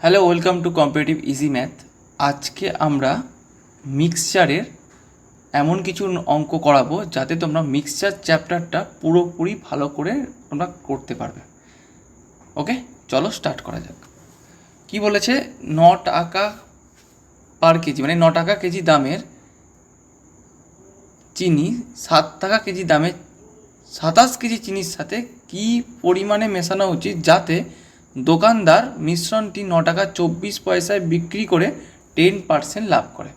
Hello welcome to competitive easy math আজকে আমরা মিক্সচারের এমন কিছু অঙ্ক করাবো যাতে তোমরা মিক্সচার চ্যাপ্টারটা পুরোপুরি ভালো করে তোমরা করতে পারবে। ওকে চলো স্টার্ট করা যাক। কি বলেছে? ন টাকা পার কেজি মানে ন টাকা কেজি দামের চিনি, সাত টাকা কেজি দামে সাতাশ কেজি চিনির সাথে কি পরিমাণে মেশানো উচিত যাতে দোকানদার মিশ্রণটি ন টাকা চব্বিশ পয়সায় বিক্রি করে টেন পার্সেন্ট লাভ করে।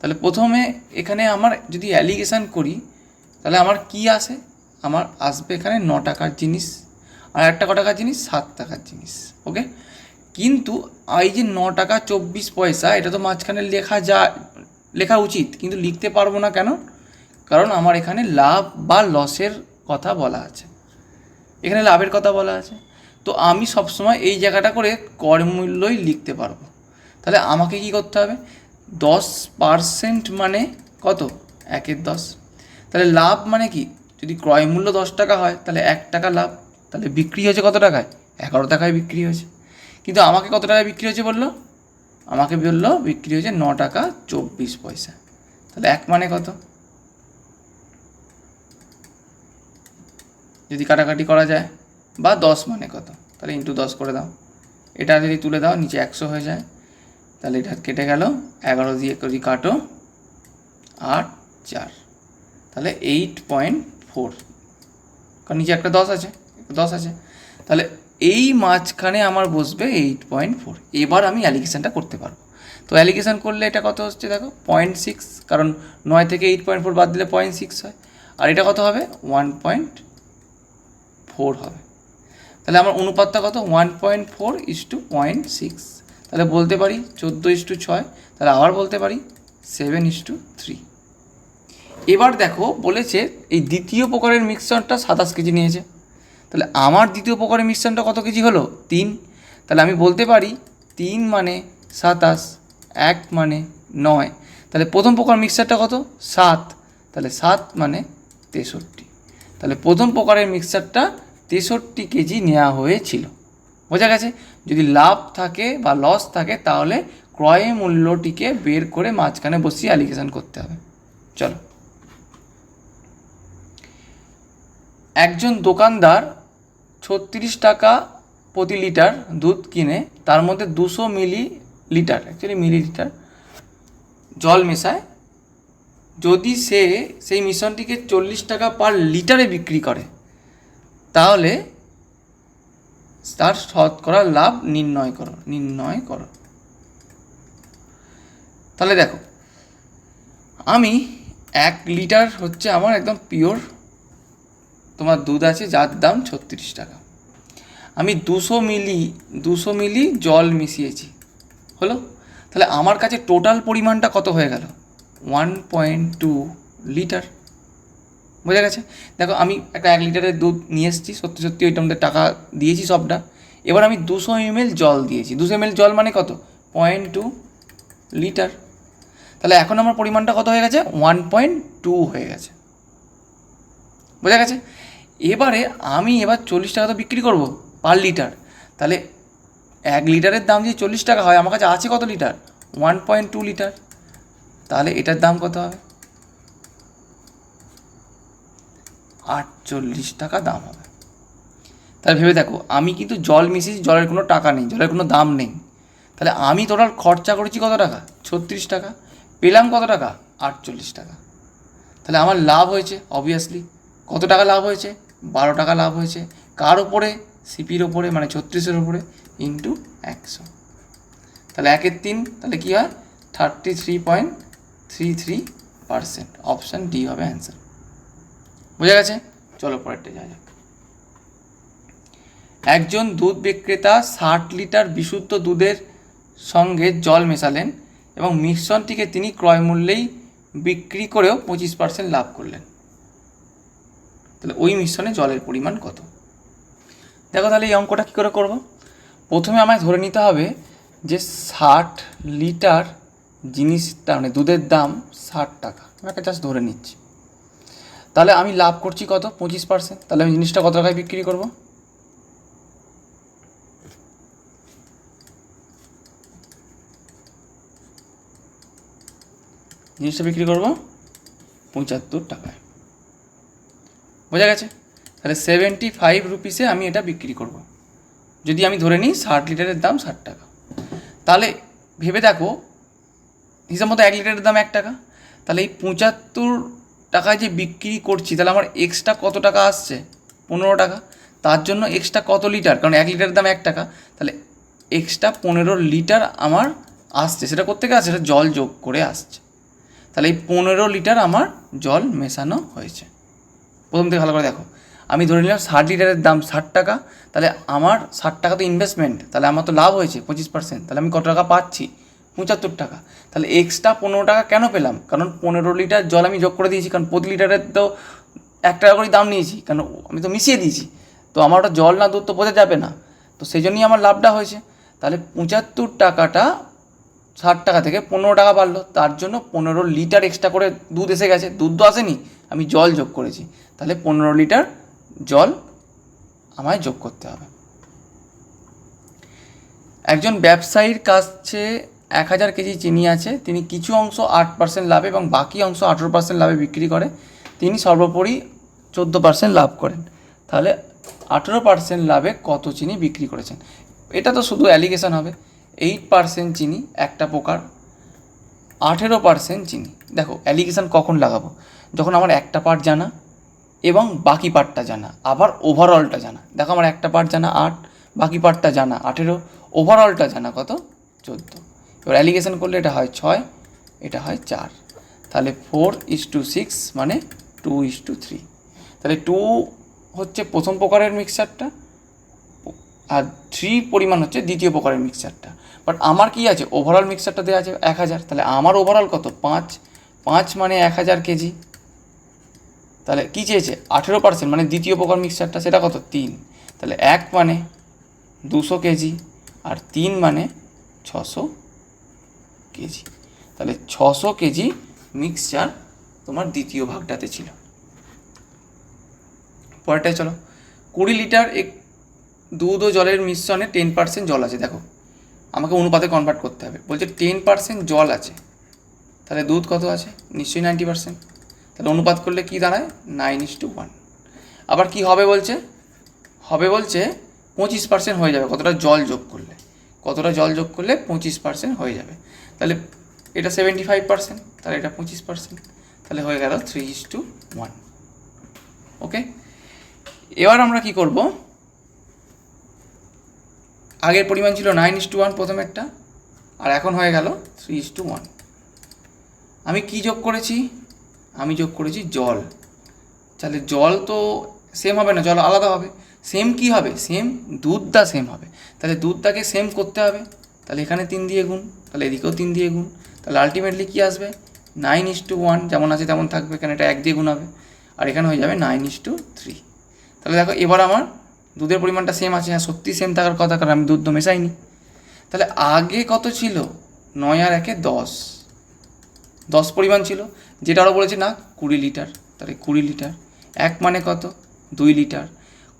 তাহলে প্রথমে এখানে আমার যদি অ্যালিগেশান করি, তাহলে আমার কি আসে? আমার আসবে এখানে ন টাকার জিনিস আর একটা ক টাকার জিনিস? সাত টাকার জিনিস ওকে কিন্তু এই যে ন টাকা চব্বিশ পয়সা, এটা তো মাঝখানে লেখা যা, লেখা উচিত, কিন্তু লিখতে পারব না কেন? কারণ আমার এখানে লাভ বা লসের কথা বলা আছে। এখানে লাভের কথা বলা আছে। তো আমি সবসময় এই জায়গাটা করে কর মূল্যই লিখতে পারব। তাহলে আমাকে কি করতে হবে? দশ পার্সেন্ট মানে কত? একের দশ। তাহলে লাভ মানে কি? যদি ক্রয় মূল্য দশ টাকা হয়, তাহলে এক টাকা লাভ। তাহলে বিক্রি হয়েছে কত টাকায়? এগারো টাকায় বিক্রি হয়েছে। কিন্তু আমাকে কত টাকায় বিক্রি হয়েছে বলল? আমাকে বলল বিক্রি হয়েছে ন টাকা চব্বিশ পয়সা। তাহলে এক মানে কত? যদি কাটাকাটি করা যায়, বা দশ মানে কত? তাহলে ইন্টু দশ করে দাও। এটা যদি তুলে দাও, নিচে একশো হয়ে যায়। তাহলে এটা কেটে গেল। এগারো দিয়ে যদি কাটো, আট, চার। তাহলে এইট পয়েন্ট ফোর কারণ নিচে একটা দশ আছে দশ আছে। তাহলে এই মাঝখানে আমার বসবে এইট পয়েন্ট ফোর এবার আমি অ্যালিগেশনটা করতে পারব। তো অ্যালিগেশন করলে এটা কত হচ্ছে দেখো? পয়েন্ট সিক্স কারণ নয় থেকে এইট পয়েন্ট ফোর বাদ দিলে পয়েন্ট সিক্স হয়। আর এটা কত হবে? ওয়ান পয়েন্ট ফোর হবে। তাহলে আমার অনুপাতটা কত? One point four is two point six তাহলে বলতে পারি চোদ্দ ইস টু ছয়, তাহলে আবার বলতে পারি সেভেন ইস টু থ্রি এবার দেখো বলেছে এই দ্বিতীয় প্রকারের মিক্সচারটা সাতাশ কেজি নিয়েছে। তাহলে আমার দ্বিতীয় প্রকারের মিশ্রণটা কত কেজি হলো? তিন। তাহলে আমি বলতে পারি তিন মানে সাতাশ, এক মানে নয়। তাহলে প্রথম প্রকার মিক্সচারটা কত? সাত। তাহলে সাত মানে তেষট্টি। তাহলে প্রথম প্রকারের মিক্সচারটা তেষট্টি কেজি নেওয়া হয়েছিল। বোঝা গেছে? যদি লাভ থাকে বা লস থাকে, তাহলে ক্রয় মূল্যটিকে বের করে মাঝখানে বসিয়ে অ্যালিগেশন করতে হবে। চলো। একজন দোকানদার ছত্রিশ টাকা প্রতি লিটার দুধ কিনে, তার মধ্যে দুশো millilitre actually millilitre, জল মেশায়। যদি সে সেই মিশ্রণটিকে চল্লিশ টাকা পার লিটারে বিক্রি করে তাহলে তার শতকরা লাভ নির্ণয় করো নির্ণয় করো। তাহলে দেখো, আমি এক লিটার হচ্ছে আমার একদম পিওর তোমার দুধ আছে, যার দাম ছত্রিশ টাকা। আমি দুশো মিলি দুশো মিলি জল মিশিয়েছি। হলো? তাহলে আমার কাছে টোটাল পরিমাণটা কত হয়ে গেল? ওয়ান পয়েন্ট টু লিটার বোঝা গেছে? দেখো, আমি একটা এক লিটারের দুধ নিয়ে এসেছি, সত্যি সত্যি ওইটা আমাদের টাকা দিয়েছি সবটা। এবার আমি দুশো এমএল জল দিয়েছি। দুশো এমএল জল মানে কত? পয়েন্ট টু লিটার তাহলে এখন আমার পরিমাণটা কত হয়ে গেছে? ওয়ান পয়েন্ট টু হয়ে গেছে। বোঝা গেছে? এবারে আমি এবার চল্লিশ টাকা তো বিক্রি করব পার লিটার তাহলে এক লিটারের দাম যদি চল্লিশ টাকা হয়, আমার কাছে আছে কত litre? One point two litre তাহলে এটার দাম কত হবে? আটচল্লিশ টাকা দাম হবে। তাহলে ভেবে দেখো, আমি কিন্তু জল মিশিয়েছি, জলের কোনো টাকা নেই, জলের কোনো দাম নেই। তাহলে আমি টোটাল খরচা করেছি কত টাকা? ছত্রিশ টাকা। পেলাম কত টাকা? আটচল্লিশ টাকা। তাহলে আমার লাভ হয়েছে অবভিয়াসলি কত টাকা লাভ হয়েছে? বারো টাকা লাভ হয়েছে। কার ওপরে? সিপির ওপরে মানে ছত্রিশের ওপরে ইন্টু একশো। তাহলে একের তিন, তাহলে কী হয়? Thirty three point three three percent option D হবে অ্যান্সার বোঝা গেছে? চলো পরেরটা যা যাক। একজন দুধ বিক্রেতা ষাট লিটার বিশুদ্ধ দুধের সঙ্গে জল মেশালেন এবং মিশ্রণটিকে তিনি ক্রয় মূল্যেই বিক্রি করেও পঁচিশ পার্সেন্ট লাভ করলেন। তাহলে ওই মিশ্রণে জলের পরিমাণ কত? দেখো তাহলে এই অঙ্কটা কী করে করব? প্রথমে আমায় ধরে নিতে হবে যে ষাট লিটার জিনিসটা মানে দুধের দাম ষাট টাকা। আমি একটা জাস্ট ধরে নিচ্ছি। তাহলে আমি লাভ করছি কত? পঁচিশ পার্সেন্ট তাহলে আমি জিনিসটা কত টাকায় বিক্রি করব? জিনিসটা বিক্রি করব পঁচাত্তর টাকায়। বোঝা গেছে? তাহলে সেভেন্টি ফাইভ রুপিসে আমি এটা বিক্রি করব। যদি আমি ধরে নিই ষাট লিটারের দাম ষাট টাকা। তাহলে ভেবে দেখো, হিসাব মতো এক লিটারের দাম এক টাকা। তাহলে এই পঁচাত্তর টাকায় যে বিক্রি করছি, তাহলে আমার এক্সট্রা কত টাকা আসছে? পনেরো টাকা। তার জন্য এক্সট্রা কত লিটার কারণ এক লিটারের দাম এক টাকা। তাহলে এক্সট্রা পনেরো লিটার আমার আসছে। সেটা কোথেকে আসছে? সেটা জল যোগ করে আসছে। তাহলে এই পনেরো লিটার আমার জল মেশানো হয়েছে। প্রথম থেকে ভালো করে দেখো। আমি ধরে নিলাম ষাট লিটারের দাম ষাট টাকা। তাহলে আমার ষাট টাকা তো ইনভেস্টমেন্ট তাহলে আমার তো লাভ হয়েছে পঁচিশ পার্সেন্ট তাহলে আমি কত টাকা পাচ্ছি? পঁচাত্তর টাকা। তাহলে এক্সট্রা পনেরো টাকা কেন পেলাম? কারণ পনেরো লিটার জল আমি যোগ করে দিয়েছি, কারণ প্রতি লিটারের তো এক টাকা করেই দাম নিয়েছি, কারণ আমি তো মিশিয়ে দিয়েছি। তো আমার ওটা জল না দুধ তো বোঝা যাবে না। তো সেই জন্যই আমার লাভটা হয়েছে। তাহলে পঁচাত্তর টাকাটা ষাট টাকা থেকে পনেরো টাকা বাড়লো। তার জন্য পনেরো লিটার এক্সট্রা করে দুধ এসে গেছে। দুধ তো আসেনি, আমি জল যোগ করেছি। তাহলে পনেরো লিটার জল আমায় যোগ করতে হবে। একজন ব্যবসায়ীর কাছে এক হাজার কেজি চিনি আছে, তিনি কিছু অংশ আট পার্সেন্ট লাভে এবং বাকি অংশ আঠেরো পার্সেন্ট লাভে বিক্রি করে। তিনি সর্বোপরি চোদ্দ পার্সেন্ট লাভ করেন। তাহলে আঠেরো পার্সেন্ট লাভে কত চিনি বিক্রি করেছেন? এটা তো শুধু অ্যালিগেশন হবে। এইট পার্সেন্ট চিনি একটা প্রকার, আঠেরো পার্সেন্ট চিনি। দেখো অ্যালিগেশন কখন লাগাবো? যখন আমার একটা পার্ট জানা এবং বাকি পার্টটা জানা, আবার ওভারঅলটা জানা। দেখো, আমার একটা পার্ট জানা আট, বাকি পার্টটা জানা আঠেরো ওভারঅলটা জানা কত? চোদ্দ। এবার অ্যালিগেশন করলে এটা হয় ছয়, এটা হয় চার। তাহলে ফোর ইস টু সিক্স মানে টু ইস টু থ্রি তাহলে টু হচ্ছে প্রথম প্রকারের মিক্সচারটা আর থ্রি পরিমাণ হচ্ছে দ্বিতীয় প্রকারের মিক্সচারটা বাট আমার কি আছে? ওভারঅল মিক্সচারটা দেওয়া আছে এক হাজার। তাহলে আমার ওভারঅল কত? পাঁচ। পাঁচ মানে এক হাজার কেজি। তাহলে কী চেয়েছে? আঠেরো পার্সেন্ট মানে দ্বিতীয় প্রকার মিক্সচারটা সেটা কত? তিন। তাহলে এক মানে দুশো কেজি, আর তিন মানে ছশো কেজি। তাহলে ছশো কেজি মিক্সচার তোমার দ্বিতীয় ভাগটাতে ছিল। পরেরটায় চলো। কুড়ি লিটার এক দুধ ও জলের মিশ্রণে টেন পার্সেন্ট জল আছে। দেখো, আমাকে অনুপাতে কনভার্ট করতে হবে। বলছে টেন পার্সেন্ট জল আছে। তাহলে দুধ কত আছে? নিশ্চয়ই নাইনটি পার্সেন্ট তাহলে অনুপাত করলে কি দাঁড়ায়? নাইন ইস টু ওয়ান আবার কি হবে বলছে? হবে বলছে পঁচিশ পার্সেন্ট হয়ে যাবে। কতটা জল যোগ করলে? কতটা জল যোগ করলে পঁচিশ পার্সেন্ট হয়ে যাবে। তাহলে এটা সেভেন্টি ফাইভ পার্সেন্ট তাহলে এটা পঁচিশ পার্সেন্ট তাহলে হয়ে গেল three is two one okay এবার আমরা কি করব? আগের পরিমাণ ছিল নাইন ইস টু ওয়ান প্রথমেরটা আর এখন হয়ে গেল থ্রি ইস টু ওয়ান আমি কি যোগ করেছি? আমি যোগ করেছি জল। তাহলে জল তো সেম হবে না, জল আলাদা হবে। সেম কি হবে? সেম দুধটা সেম হবে। তাহলে দুধটাকে সেম করতে হবে। তাহলে এখানে তিন দিয়ে গুণ, তাহলে এদিকেও তিন দিয়ে গুণ। তাহলে আলটিমেটলি কী আসবে? নাইন ইস টু ওয়ান যেমন আছে তেমন থাকবে এখানে এটা এক দিয়ে গুণ হবে? আর এখানে হয়ে যাবে নাইন ইস টু থ্রি তাহলে দেখো, এবার আমার দুধের পরিমাণটা সেম আছে হ্যাঁ সত্যি সেম থাকার কথা, কারণ আমি দুধ তো মেশাইনি। তাহলে আগে কত ছিল? নয় আর একে দশ। দশ পরিমাণ ছিল, যেটা আরও বলেছি না, কুড়ি লিটার। তাহলে কুড়ি লিটার, এক মানে কত? দুই লিটার।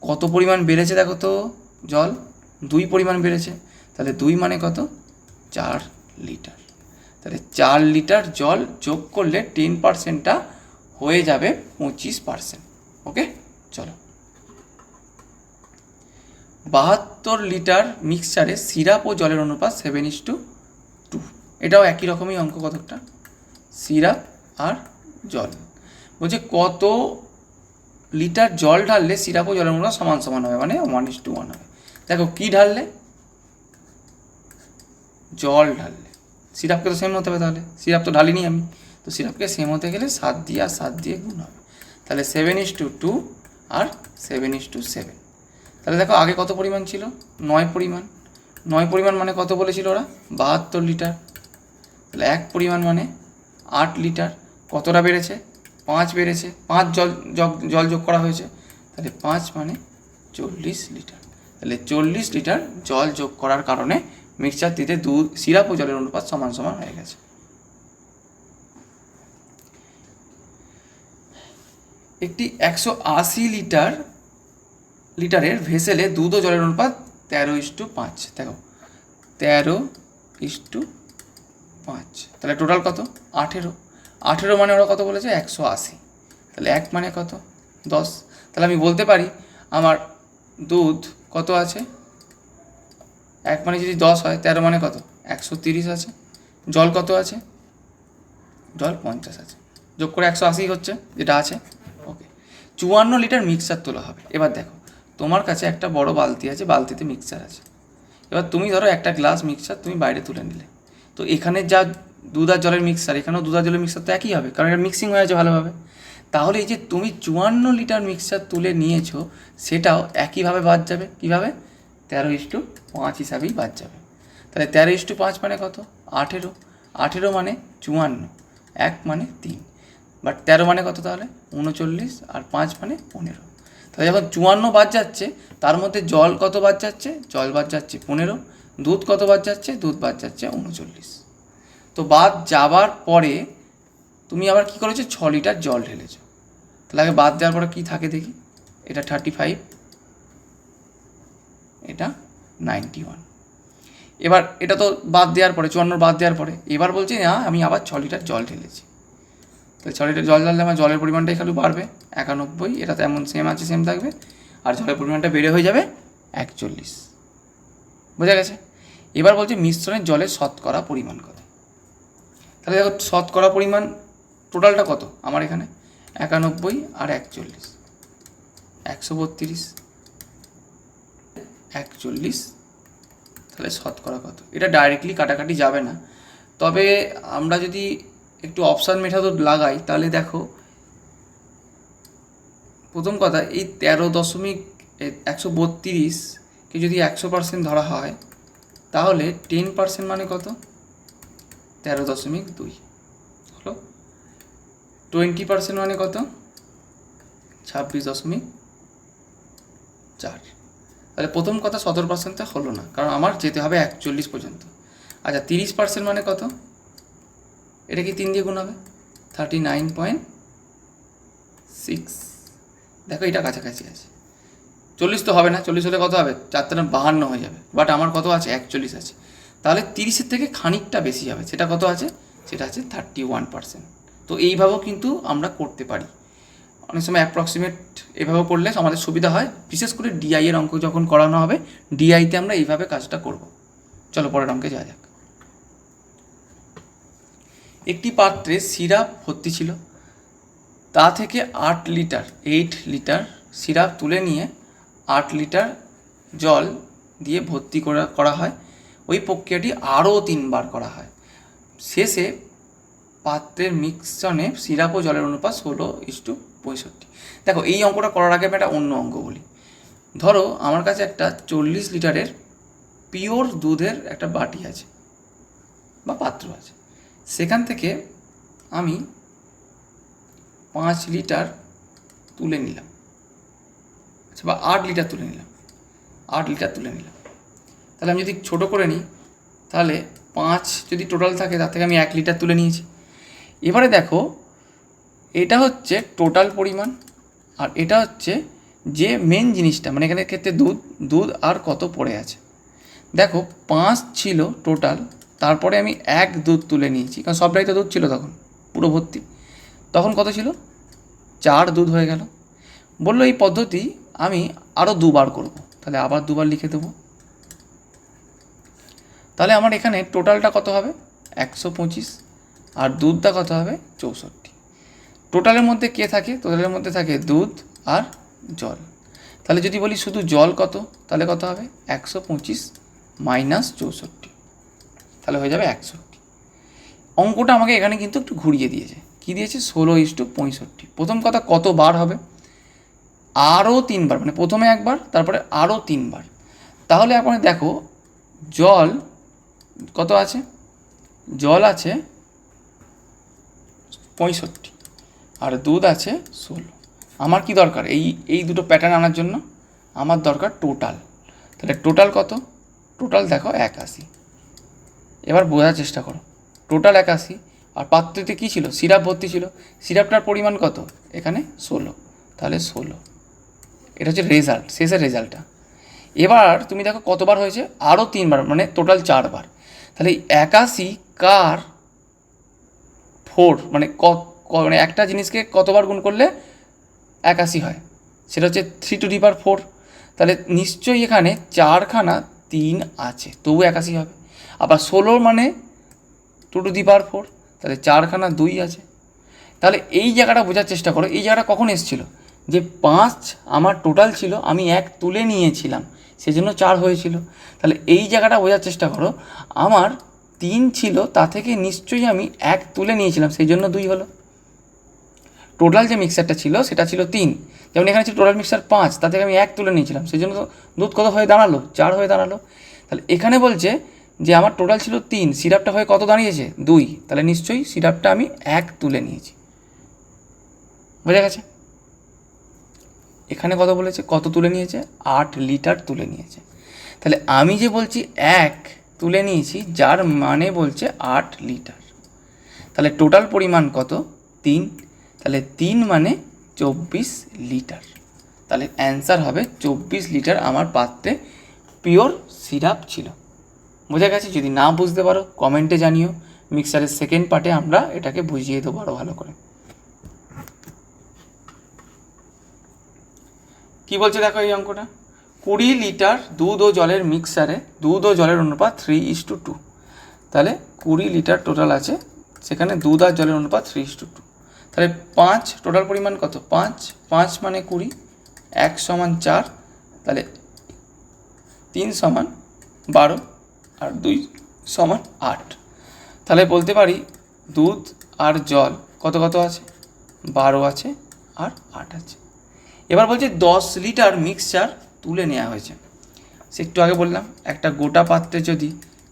কত পরিমাণ বেড়েছে দেখো তো, জল? দুই পরিমাণ বেড়েছে। তাহলে দুই মানে কত? চার লিটার। তাহলে চার লিটার জল যোগ করলে টেন পার্সেন্টটা হয়ে যাবে পঁচিশ পার্সেন্ট। ওকে? চলো। বাহাত্তর লিটার মিক্সচারে সিরাপ ও জলের অনুপাত সেভেন ইস টু টু এটাও একই রকমই অঙ্ক কতকটা? সিরাপ আর জল। বলছে কত লিটার জল ঢাললে সিরাপ ও জলের অনুপাত সমান সমান হবে? মানে ওয়ান ইস টু ওয়ান হবে। দেখো কী ঢাললে? জল ঢাললে। সিরাপকে তো সেম হতে হবে তাহলে। সিরাপ তো ঢালিনি আমি। তো সিরাপকে সেম হতে গেলে সাত দিয়ে আর সাত দিয়ে গুণ হবে। তাহলে সেভেন ইস টু টু আর সেভেন ইস টু সেভেন তাহলে দেখো আগে কত পরিমাণ ছিল? নয় পরিমাণ। নয় পরিমাণ মানে কত বলেছিল ওরা? বাহাত্তর লিটার। তাহলে এক পরিমাণ মানে আট লিটার। কতটা বেড়েছে? পাঁচ বেড়েছে। পাঁচ জল জল যোগ করা হয়েছে। তাহলে পাঁচ মানে চল্লিশ লিটার। তাহলে চল্লিশ লিটার জল যোগ করার কারণে মিক্সচার দিতে দুধ সিরাপ ও জলের অনুপাত সমান সমান হয়ে গেছে। একটি একশো আশি লিটার, লিটারের ভেসেলে দুধ ও জলের অনুপাত তেরো ইস্টু পাঁচ। দেখো, তেরো ইস্টু পাঁচ। তাহলে টোটাল কত? আঠেরো। আঠেরো মানে ওরা কত বলেছে? একশো আশি। তাহলে এক মানে কত? দশ। তাহলে আমি বলতে পারি, আমার দুধ কত আছে? এক মানে যদি দশ হয়, তেরো মানে কত? একশো তিরিশ আছে। জল কত আছে? জল পঞ্চাশ আছে। যোগ করে একশো আশি হচ্ছে, যেটা আছে। ওকে। চুয়ান্ন লিটার মিক্সচার তোলা হবে। এবার দেখো, তোমার কাছে একটা বড় বালতি আছে, বালতিতে মিক্সচার আছে। এবার তুমি ধরো একটা গ্লাস মিক্সচার তুমি বাইরে তুলে নিলে। তো এখানে যা দুধ আর জলের মিক্সার, এখানেও দুধ আর জলের মিক্সার তো একই হবে, কারণ এটা মিক্সিং হয়ে আছে ভালোভাবে। তাহলে এই যে তুমি চুয়ান্ন লিটার মিক্সার তুলে নিয়েছো, সেটাও একইভাবে বাদ যাবে। কীভাবে? তেরো ইস্টু পাঁচ হিসাবেই বাদ যাবে। তাহলে তেরো ইস্টু পাঁচ মানে কত? আঠেরো। আঠেরো মানে চুয়ান্ন। এক মানে তিন। বাট তেরো মানে কত তাহলে? উনচল্লিশ। আর পাঁচ মানে পনেরো। তাহলে যখন চুয়ান্ন বাদ যাচ্ছে, তার মধ্যে জল কত বাদ যাচ্ছে? জল বাদ যাচ্ছে পনেরো। দুধ কত বাদ যাচ্ছে? দুধ বাদ যাচ্ছে উনচল্লিশ। তো বাদ যাবার পরে তুমি আবার কি করেছ? ছ লিটার জল ঢেলেছো। তাহলে আগে বাদ দেওয়ার পরে কী থাকে দেখি? এটা থার্টি ফাইভ এটা নাইনটি ওয়ান এবার এটা তো বাদ দেওয়ার পরে চুয়ান্ন বাদ দেওয়ার পরে, এবার বলছি, না, আমি আবার ছ লিটার জল ঢেলেছি। তো ছ লিটার জল ঢাললে আমার জলের পরিমাণটাই খালি বাড়বে, একানব্বই, এটা তো এমন সেম আছে সেম থাকবে, আর জলের পরিমাণটা বেড়ে হয়ে যাবে একচল্লিশ। বোঝা গেছে? এবার বলছে, মিশ্রণের জলের শতকরা পরিমাণ কত? তাহলে দেখো, শতকরা পরিমাণ টোটালটা কত আমার এখানে? একানব্বই আর একচল্লিশ। একশো বত্রিশ। একচল্লিশ, তাহলে শতকরা কত? এটা ডাইরেক্টলি কাটাকাটি যাবে না। তবে আমরা যদি একটু অপশান মেথডও লাগাই, তাহলে দেখো, প্রথম কথা, এই তেরো দশমিক একশো বত্রিশকে যদি একশো পার্সেন্ট ধরা হয়, তাহলে টেন পার্সেন্ট মানে কত? তেরো দশমিক দুই। হলো? টোয়েন্টি পার্সেন্ট মানে কত? ছাব্বিশ দশমিক চার। তাহলে প্রথম কথা সতেরো পার্সেন্টটা হলো না, কারণ আমার যেতে হবে একচল্লিশ পর্যন্ত। আচ্ছা তিরিশ পার্সেন্ট মানে কত? এটা কি তিন দিয়ে গুণ হবে? থার্টি নাইন পয়েন্ট সিক্স দেখো, এটা কাছাকাছি আছে। চল্লিশ তো হবে না, চল্লিশ হলে কত হবে? চারটা বাহান্ন হয়ে যাবে। বাট আমার কত আছে? একচল্লিশ আছে। তাহলে তিরিশের থেকে খানিকটা বেশি হবে। সেটা কত আছে? সেটা আছে থার্টি ওয়ান পার্সেন্ট তো এইভাবেও কিন্তু আমরা করতে পারি। অনেক সময় অ্যাপ্রক্সিমেট এভাবে পড়লে আমাদের সুবিধা হয়। বিশেষ করে ডিআই এর অঙ্ক যখন করানো হবে ডিআইতে আমরা এইভাবে কাজটা করব। চলো পরের অঙ্কে যাওয়া যাক। একটি পাত্রে সিরাপ ভর্তি ছিল। তা থেকে আট লিটার এইট লিটার সিরাপ তুলে নিয়ে আট লিটার জল দিয়ে ভর্তি করা করা হয়। ওই প্রক্রিয়াটি আরও তিনবার করা হয়। শেষে পাত্রের মিক্সনে সিরাপ ও জলের অনুপাত ষোলো ইস্টু পঁয়ষট্টি। দেখো, এই অঙ্কটা করার আগে আমি একটা অন্য অঙ্ক বলি। ধরো, আমার কাছে একটা চল্লিশ লিটারের পিওর দুধের একটা বাটি আছে বা পাত্র আছে। সেখান থেকে আমি পাঁচ লিটার তুলে নিলাম। আচ্ছা বা আট লিটার তুলে নিলাম। আট লিটার তুলে নিলাম। তাহলে আমি যদি ছোটো করে নিই, তাহলে পাঁচ যদি টোটাল থাকে, তার থেকে আমি এক লিটার তুলে নিয়েছি। এবারে দেখো এটা হচ্ছে টোটাল পরিমাণ আর এটা হচ্ছে যে মেন জিনিসটা মানে এখানে ক্ষেত্রে দুধ দুধ আর কত পড়ে আছে। দেখো, পাঁচ ছিল টোটাল তারপরে আমি এক দুধ তুলে নিয়েছি, কারণ সবটাই তো দুধ ছিল তখন, পুরো ভর্তি। তখন কত ছিল? চার দুধ হয়ে গেল। বলল এই পদ্ধতি আমি আরও দুবার করব, তাহলে আবার দুবার লিখে দেবো। তাহলে আমার এখানে টোটালটা কত হবে? একশো পঁচিশ, আর দুধটা কত হবে? চৌষট্টি। টোটালের মধ্যে কে থাকে? টোটালের মধ্যে থাকে দুধ আর জল। তাহলে যদি বলি শুধু জল কত? তাহলে কত হবে? একশো পঁচিশ মাইনাস চৌষট্টি। তাহলে হয়ে যাবে একষট্টি। অঙ্কটা আমাকে এখানে কিন্তু একটু ঘুরিয়ে দিয়েছে। কী দিয়েছে? ষোলো ইস্টু পঁয়ষট্টি। প্রথম কথা কত বার হবে? আরও তিনবার। মানে প্রথমে একবার, তারপরে আরও তিনবার। তাহলে এখন দেখো, জল কত আছে? জল আছে পঁয়ষট্টি। আর দুধ আছে ষোলো। আমার কি দরকার? এই এই দুটো প্যাটার্ন আনার জন্য আমার দরকার টোটাল তাহলে টোটাল কত? টোটাল দেখো একাশি। এবার বোঝার চেষ্টা করো। টোটাল একাশি। আর পাত্রতে কী ছিল? সিরাপ ভর্তি ছিল। সিরাপটার পরিমাণ কত? এখানে ষোলো। তাহলে ষোলো। এটা হচ্ছে রেজাল্ট শেষের রেজাল্টটা এবার তুমি দেখো কতবার হয়েছে? আরও তিনবার মানে টোটাল চারবার। তাহলে একাশি কার ফোর মানে ক ক- মানে একটা জিনিসকে কতবার গুণ করলে একাশি হয়? সেটা হচ্ছে থ্রি টু ডিপার ফোর তাহলে নিশ্চয়ই এখানে চারখানা তিন আছে, তবু একাশি হবে। আবার ষোলো মানে টু টু পাওয়ার ফোর তাহলে চারখানা দুই আছে। তাহলে এই জায়গাটা বোঝার চেষ্টা করো, এই জায়গাটা কখন এসেছিল? যে পাঁচ আমার টোটাল ছিল, আমি এক তুলে নিয়েছিলাম, সেজন্য চার হয়েছিল। তাহলে এই জায়গাটা বোঝার চেষ্টা করো, আমার তিন ছিল, তা থেকে নিশ্চয়ই আমি এক তুলে নিয়েছিলাম সেই জন্য দুই হলো। টোটাল যে মিক্সারটা ছিল, সেটা ছিল তিন। যেমন এখানে ছিল টোটাল মিক্সার পাঁচ তা থেকে আমি এক তুলে নিয়েছিলাম। সেই জন্য তো দুধ কত হয়ে দাঁড়াল? চার হয়ে দাঁড়াল। তাহলে এখানে বলছে যে আমার টোটাল ছিল তিন, সিরাপটা হয়ে কত দাঁড়িয়েছে? দুই। তাহলে নিশ্চয়ই সিরাপটা আমি এক তুলে নিয়েছি। বোঝা গেছে? এখানে কত বলেছে? কত তুলে নিয়েছে? আট লিটার তুলে নিয়েছে। তাহলে আমি যে বলছি এক তুলে নিয়েছি, যার মানে বলছে আট লিটার। তাহলে টোটাল পরিমাণ কত? তিন তাহলে তিন মানে চব্বিশ লিটার। তাহলে অ্যান্সার হবে চব্বিশ লিটার আমার পাত্রে পিওর সিরাপ ছিল। বোঝা গেছে? যদি না বুঝতে পারো, কমেন্টে জানিও। মিক্সারের সেকেন্ড পার্টে আমরা এটাকে বুঝিয়ে দেবো আরও ভালো করে। কি বলছে দেখো এই অঙ্কটা? কুড়ি লিটার দুধ ও জলের মিক্সারে দুধ ও জলের অনুপাত থ্রি ইস টু টু তাহলে কুড়ি লিটার টোটাল আছে, সেখানে দুধ আর জলের অনুপাত থ্রি ইস টু টু তাহলে পাঁচ টোটাল পরিমাণ কত? পাঁচ পাঁচ মানে কুড়ি, এক সমান চার, তাহলে তিন সমান বারো আর দুই সমান আট। তাহলে বলতে পারি দুধ আর জল কত কত আছে? বারো আছে আর আট আছে। এবার বলছে দশ লিটার মিক্সচার তুলে নেওয়া হয়েছে। সে একটু আগে বললাম, একটা গোটা পাত্রে যদি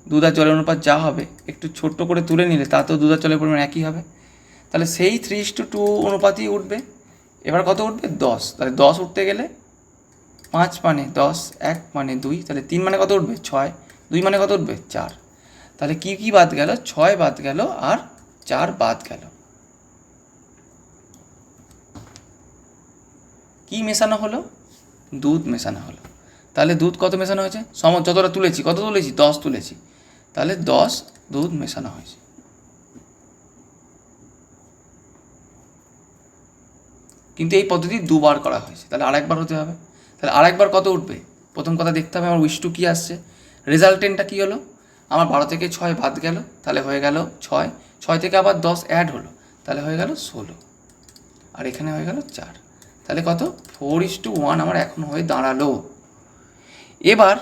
দুধ আর জলের অনুপাত যা হবে, একটু ছোট্ট করে তুলে নিলে তাতেও দুধ আর জলের পরিমাণ একই হবে। তাহলে সেই থ্রি টু টু অনুপাতই উঠবে। এবার কত উঠবে? দশ। তাহলে দশ উঠতে গেলে পাঁচ মানে দশ, এক মানে দুই। তাহলে তিন মানে কত উঠবে? ছয়। দুই মানে কত উঠবে? চার। তাহলে কি কি বাদ গেল? ছয় বাদ গেল আর চার বাদ গেল। কি মেশানো হলো? দুধ মেশানো হলো। তাহলে দুধ কত মেশানো হয়েছে? সম যতটা তুলেছি, কত তুলেছি? দশ তুলেছি। তাহলে দশ দুধ মেশানো হয়েছে। কিন্তু এই পদ্ধতি দুবার করা হয়েছে। তাহলে আরেকবার হতে হবে। তাহলে আরেকবার কত উঠবে? প্রথম কথা দেখতে হবে আমার উইশ টু কী আসছে। রেজাল্টেন্টটা কী হলো? আমার বারো থেকে ছয় বাদ গেল, তাহলে হয়ে গেল ছয়। ছয় থেকে আবার দশ অ্যাড হলো, তাহলে হয়ে গেল ষোলো। আর এখানে হয়ে গেল চার। তাহলে কত? ফোর ইস টু ওয়ান আমার এখন হয়ে দাঁড়াল। এবার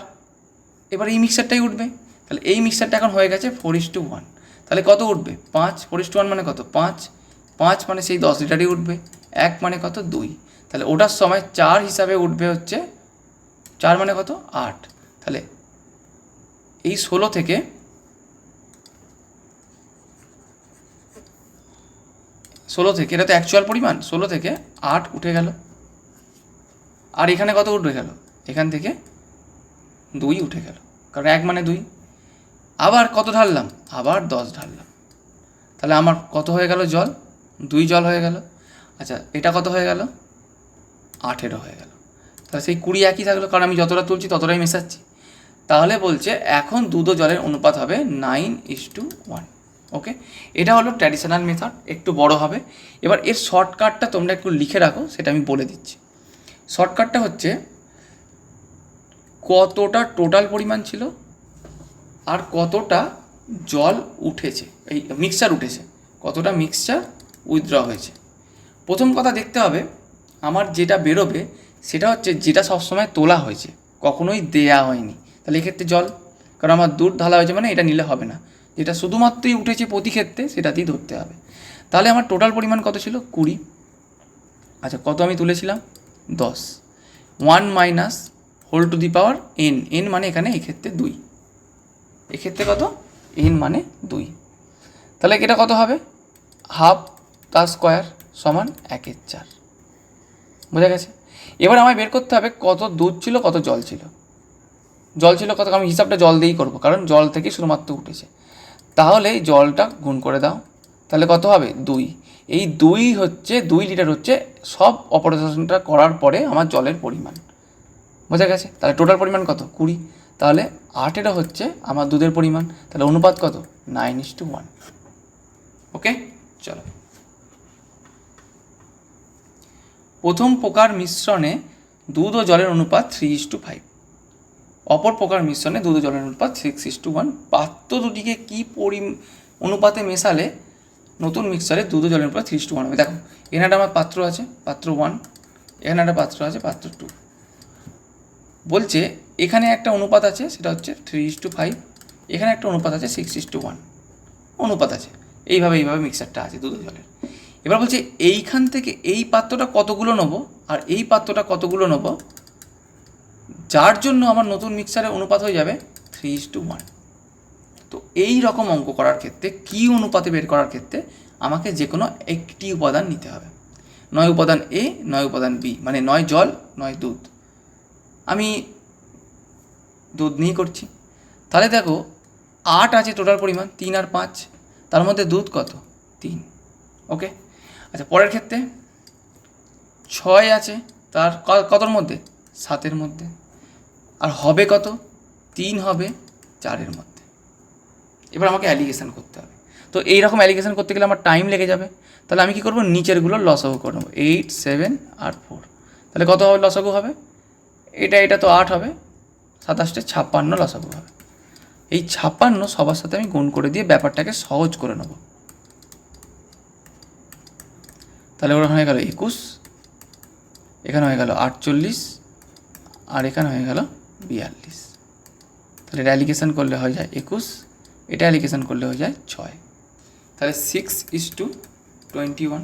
এবার এই মিক্সারটাই উঠবে। তাহলে এই মিক্সারটা এখন হয়ে গেছে ফোর ইস টু ওয়ান তাহলে কত উঠবে? পাঁচ। ফোর ইস টু ওয়ান মানে কত? পাঁচ। পাঁচ মানে সেই দশ লিটারই উঠবে। এক মানে কত? দুই। তাহলে ওটার সময় চার হিসাবে উঠবে হচ্ছে, চার মানে কত? আট। তাহলে এই ষোলো থেকে ষোলো থেকে, এটা তো অ্যাকচুয়াল পরিমাণ, ষোলো থেকে আট উঠে গেল। আর এখানে কত উঠে গেল? এখান থেকে দুই উঠে গেল। কারণ এক মানে দুই। আবার কত ঢাললাম? আবার দশ ঢাললাম। তাহলে আমার কত হয়ে গেল জল? দুই জল হয়ে গেল। আচ্ছা এটা কত হয়ে গেল? আঠেরো হয়ে গেল। তাহলে সেই কুড়ি একই থাকল, কারণ আমি যতটা তুলছি ততটাই মেশাচ্ছি। তাহলে বলছে, এখন দুধ জলের অনুপাত হবে nine is two one okay এটা হলো ট্র্যাডিশনাল মেথড একটু বড় হবে। এবার এর শর্টকাটটা তোমরা একটু লিখে রাখো, সেটা আমি বলে দিচ্ছি। শর্টকাটটা হচ্ছে, কতটা টোটাল পরিমাণ ছিল আর কতটা জল উঠেছে, এই মিক্সচার উঠেছে, কতটা মিক্সচার উইথড্র হয়েছে। প্রথম কথা দেখতে হবে, আমার যেটা বেরোবে সেটা হচ্ছে যেটা সবসময় তোলা হয়েছে, কখনোই দেয়া হয়নি। তাহলে এক্ষেত্রে জল, কারণ আমার দুধ ঢালা হয়েছে মানে এটা নিলে হবে না। যেটা শুধুমাত্রই উঠেছে প্রতি ক্ষেত্রে সেটাতেই ধরতে হবে। তাহলে আমার টোটাল পরিমাণ কত ছিল? কুড়ি। আচ্ছা কত আমি তুলেছিলাম? দশ। One minus whole to the power N. N মানে এখানে, এক্ষেত্রে দুই। এক্ষেত্রে কত? এন মানে দুই। তাহলে এটা কত হবে? হাফ তার স্কোয়ার। সমান একের চার। বোঝা গেছে? এবার আমায় বের করতে হবে কত দুধ ছিল, কত জল ছিল। জল ছিল কত, আমি হিসাবটা জল দিয়েই করব, কারণ জল থেকেই শুধুমাত্র উঠেছে। তাহলে জলটা গুণ করে দাও, তাহলে কত হবে? দুই। এই দুই হচ্ছে, দুই লিটার হচ্ছে, সব অপারেশনটা করার পরে আমার জলের পরিমাণ। বোঝা গেছে? তাহলে টোটাল পরিমাণ কত? কুড়ি। তাহলে আটেরও হচ্ছে আমার দুধের পরিমাণ, তাহলে অনুপাত কত? Nine is two one. Okay? চলো। প্রথম প্রকার মিশ্রণে দুধ ও জলের অনুপাত থ্রি ইস টু ফাইভ অপর প্রকার মিশ্রণে দুধ ও জলের অনুপাত সিক্স ইস টু ওয়ান পাত্র দুটিকে কী পরি অনুপাতে মেশালে নতুন মিক্সারে দুধ ও জলের অনুপাত থ্রি ইস টু ওয়ান হবে। দেখো, এখানে একটা আমার পাত্র আছে, পাত্র ওয়ান এখানে একটা পাত্র আছে, পাত্র টু বলছে, এখানে একটা অনুপাত আছে, সেটা হচ্ছে থ্রি ইস টু ফাইভ এখানে একটা অনুপাত আছে সিক্স ইস টু ওয়ান অনুপাত আছে। এইভাবে এইভাবে মিক্সারটা আছে দুধ জলের। এবার বলছে, এইখান থেকে এই পাত্রটা কতগুলো নেব? আর এই পাত্রটা কতগুলো নেব? যার জন্য আমার নতুন মিক্সারের অনুপাত হয়ে যাবে থ্রি ইস টু ওয়ান তো এই রকম অঙ্ক করার ক্ষেত্রে, কী অনুপাতে বের করার ক্ষেত্রে আমাকে যে কোনো একটি উপাদান নিতে হবে। নয় উপাদান এ নয় উপাদান বি মানে নয় জল, নয় দুধ। আমি দুধ নিয়ে করছি। তাহলে দেখো, আট আছে টোটাল পরিমাণ, তিন আর পাঁচ, তার মধ্যে দুধ কত? তিন। ওকে আচ্ছা পরের ক্ষেত্রে ছয় আছে, তার কতর মধ্যে? সাতের মধ্যে। আর হবে কত? তিন হবে চারের মধ্যে। এবার আমাকে অ্যালিগেশন করতে হবে। তো এই রকম অ্যালিগেশন করতে গেলে আমার টাইম লেগে যাবে। তাহলে আমি কী করব? নিচেরগুলো লসাগু করে নেব। এইট সেভেন আর ফোর তাহলে কত হবে? লসাগু হবে? এটা এটা তো আট হবে। সাতাশটা ছাপ্পান্ন লসাগু হবে। এই ছাপ্পান্ন সবার সাথে আমি গুণ করে দিয়ে ব্যাপারটাকে সহজ করে নেব। তাহলে ওরা হয়ে গেল একুশ, এখানে হয়ে গেল আটচল্লিশ, আর এখানে হয়ে গেল বিয়াল্লিশ। তাহলে এটা অ্যালিগেশন করলে হয়ে যায় একুশ, এটা অ্যালিগেশন করলে হয়ে যায় ছয়। তাহলে six is two twenty one